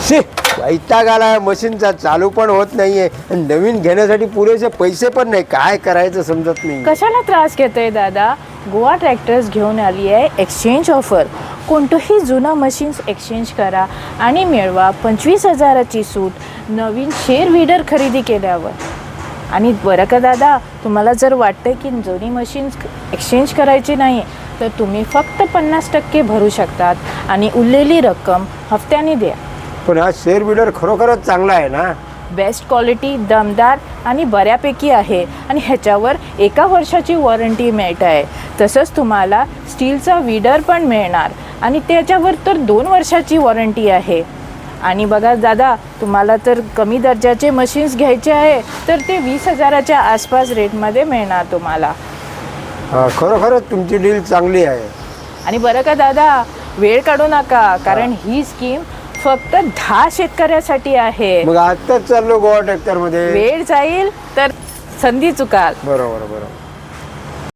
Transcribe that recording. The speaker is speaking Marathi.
शी वैताग आला. मशीनचा चालू पण होत नाहीये. आणि नवीन घेण्यासाठी पुरेसे पैसे पण नाही. काय करायचं समजत नाही. कशाला त्रास घेतोय दादा? गोवा ट्रॅक्टर्स घेऊन आली आहे एक्सचेंज ऑफर कोणतंही जुनं मशीन्स एक्सचेंज करा आणि मिळवा. पंचवीस हजाराची सूट नवीन शेअर व्हीडर खरेदी केल्यावर. आणि बरं का दादा तुम्हाला जर वाटतं की जुनी मशीन्स एक्सचेंज करायची नाही तर तुम्ही फक्त पन्नास टक्के भरू शकतात. आणि उरलेली रक्कम हप्त्याने द्या. पण हा शेअर बिल्डर खरोखरच चांगला आहे ना? बेस्ट क्वालिटी दमदार आणि बऱ्यापैकी आहे. आणि ह्याच्यावर एका वर्षाची वॉरंटी मिळत आहे. तसंच तुम्हाला स्टीलचा विडर पण मिळणार. आणि त्याच्यावर तर दोन वर्षाची वॉरंटी आहे. आणि बघा दादा तुम्हाला तर कमी दर्जाचे मशीन्स घ्यायचे आहे तर ते वीस हजाराच्या आसपास रेटमध्ये मिळणार तुम्हाला. हा, खरोखरच तुमची डील चांगली आहे. आणि बरं का दादा वेळ काढू नका कारण ही. स्कीम फक्त दहा शेतकऱ्यासाठी आहे. मग आत्ताच चाललो गोवा ट्रॅक्टरमध्ये वेळ जाईल तर संधी चुकाल. बरोबर बरोबर.